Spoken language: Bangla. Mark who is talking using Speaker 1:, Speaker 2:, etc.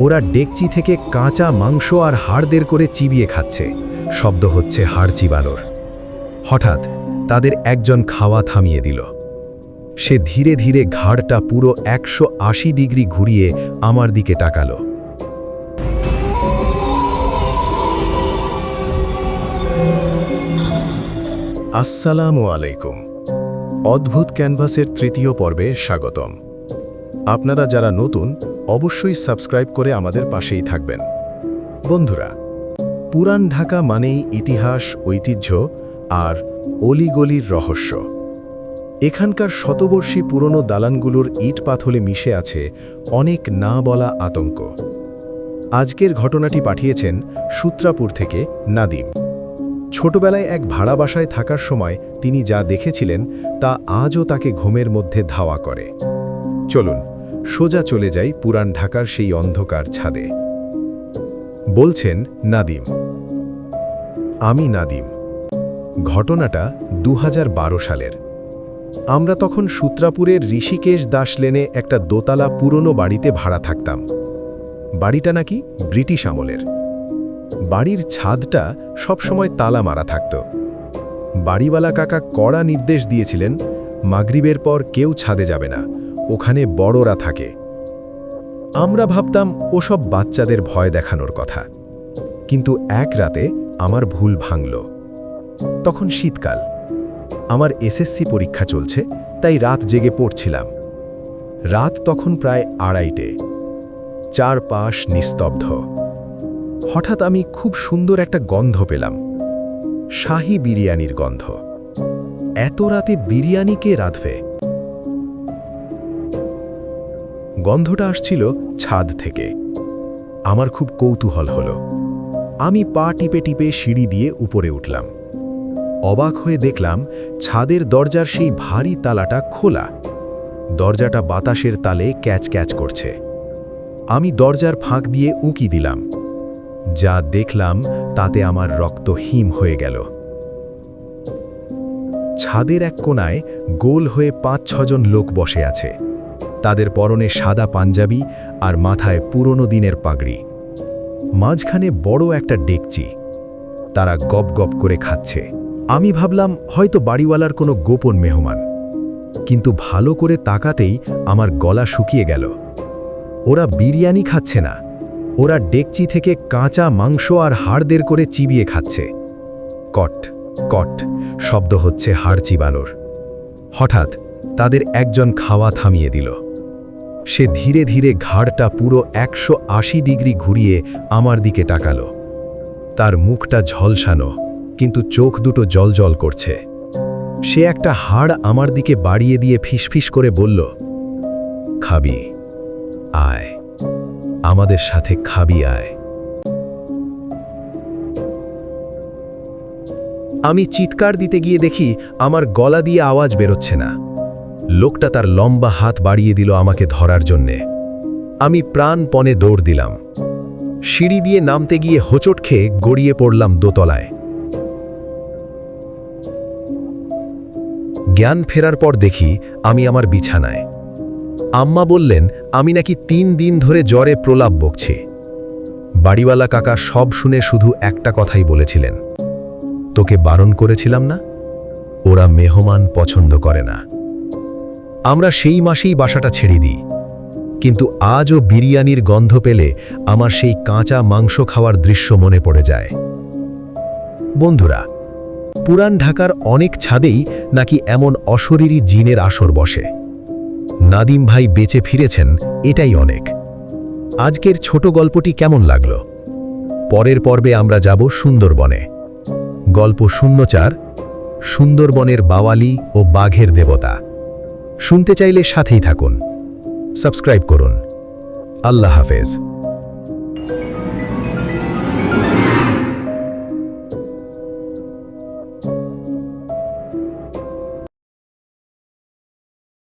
Speaker 1: ওরা ডেকচি থেকে কাঁচা মাংস আর হাড়দের করে চিবিয়ে খাচ্ছে। শব্দ হচ্ছে হাড় চিবানোর হঠাৎ তাদের একজন খাওয়া থামিয়ে দিল। সে ধীরে ধীরে ঘাড়টা পুরো একশো আশি ডিগ্রি ঘুরিয়ে আমার দিকে তাকালো। আসসালামু আলাইকুম। অদ্ভুত ক্যানভাসের তৃতীয় পর্বে স্বাগতম। আপনারা যারা নতুন অবশ্যই সাবস্ক্রাইব করে আমাদের পাশেই থাকবেন। বন্ধুরা পুরান ঢাকা মানেই ইতিহাস, ঐতিহ্য আর অলিগলির রহস্য। এখানকার শতবর্ষী পুরনো দালানগুলোর ইট পাথলে মিশে আছে অনেক না বলা আতঙ্ক। আজকের ঘটনাটি পাঠিয়েছেন সূত্রাপুর থেকে নাদিম। ছোটবেলায় এক ভাড়া বাসায় থাকার সময় তিনি যা দেখেছিলেন তা আজও তাকে ঘুমের মধ্যে ধাওয়া করে। চলুন সোজা চলে যাই পুরান ঢাকার সেই অন্ধকার ছাদে। বলছেন, নাদিম। আমি নাদিম। ঘটনাটা দু হাজার বারো সালের। আমরা তখন সূত্রাপুরের ঋষিকেশ দাস লেনে একটা দোতলা পুরনো বাড়িতে ভাড়া থাকতাম। বাড়িটা নাকি ব্রিটিশ আমলের। বাড়ির ছাদটা সবসময় তালা মারা থাকত। বাড়িওয়ালা কাকা কড়া নির্দেশ দিয়েছিলেন, মাগরিবের পর কেউ ছাদে যাবে না। ওখানে বড়রা থাকে। আমরা ভাবতাম, ওসব বাচ্চাদের ভয় দেখানোর কথা। কিন্তু এক রাতে আমার ভুল ভাঙল। তখন শীতকাল। আমার এসএসসি পরীক্ষা চলছে, তাই রাত জেগে পড়ছিলাম। রাত তখন প্রায় আড়াইটে। চারপাশ নিস্তব্ধ। হঠাৎ আমি খুব সুন্দর একটা গন্ধ পেলাম। শাহী বিরিয়ানির গন্ধ। এত রাতে বিরিয়ানি কে রাঁধবে? গন্ধটা আসছিল ছাদ থেকে। আমার খুব কৌতূহল হলো। আমি পা টিপে টিপে সিঁড়ি দিয়ে উপরে উঠলাম। অবাক হয়ে দেখলাম ছাদের দরজার সেই ভারী তালাটা খোলা। দরজাটা বাতাসের তালে ক্যাচ ক্যাচ করছে। আমি দরজার ফাঁক দিয়ে উঁকি দিলাম। যা দেখলাম তাতে আমার রক্ত হিম হয়ে গেল। ছাদের এক কোনায় গোল হয়ে পাঁচ ছজন লোক বসে আছে। তাদের পরনে সাদা পাঞ্জাবি আর মাথায় পুরনো দিনের পাগড়ি। মাঝখানে বড় একটা ডেকচি। তারা গপ গপ করে খাচ্ছে। আমি ভাবলাম, হয়তো বাড়িওয়ালার কোনো গোপন মেহমান। কিন্তু ভালো করে তাকাতেই আমার গলা শুকিয়ে গেল। ওরা বিরিয়ানি খাচ্ছে না। ওরা ডেকচি থেকে কাঁচা মাংস আর হাড়দের করে চিবিয়ে খাচ্ছে। কট কট শব্দ হচ্ছে হাড় চিবানোর। হঠাৎ তাদের একজন খাওয়া থামিয়ে দিল। সে ধীরে ধীরে ঘাড়টা পুরো একশো আশি ডিগ্রি ঘুরিয়ে আমার দিকে তাকালো। তার মুখটা ঝলসানো, কিন্তু চোখ দুটো জলজল করছে। সে একটা হাড় আমার দিকে বাড়িয়ে দিয়ে ফিসফিস করে বলল, খাবি, আয়। আমাদের সাথে খাবি, আয়। আমি চিৎকার দিতে গিয়ে দেখি আমার গলা দিয়ে আওয়াজ বেরোচ্ছে না। লোকটা তার লম্বা হাত বাড়িয়ে দিল আমাকে ধরার জন্যে। আমি প্রাণপণে দৌড় দিলাম। সিঁড়ি দিয়ে নামতে গিয়ে হোঁচট খেয়ে গড়িয়ে পড়লাম দোতলায়। জ্ঞান ফেরার পর দেখি আমি আমার বিছানায়। আম্মা বললেন, আমি নাকি তিন দিন ধরে জ্বরে প্রলাপ বকছি। বাড়িওয়ালা কাকা সব শুনে শুধু একটা কথাই বলেছিলেন, তোকে বারণ করেছিলাম না? ওরা মেহমান পছন্দ করে না। আমরা সেই মাসেই বাসাটা ছেড়ে দিই। কিন্তু আজও বিরিয়ানির গন্ধ পেলে আমার সেই কাঁচা মাংস খাওয়ার দৃশ্য মনে পড়ে যায়। বন্ধুরা, পুরান ঢাকার অনেক ছাদেই নাকি এমন অশরীরী জিনের আসর বসে। নাদিম ভাই বেঁচে ফিরেছেন, এটাই অনেক। আজকের ছোট গল্পটি কেমন লাগল? পরের পর্বে আমরা যাব সুন্দরবনে। গল্প শূন্য চার সুন্দরবনের বাওয়ালি ও বাঘের দেবতা। শুনতে চাইলে সাথেই থাকুন। সাবস্ক্রাইব করুন। আল্লাহ হাফেজ।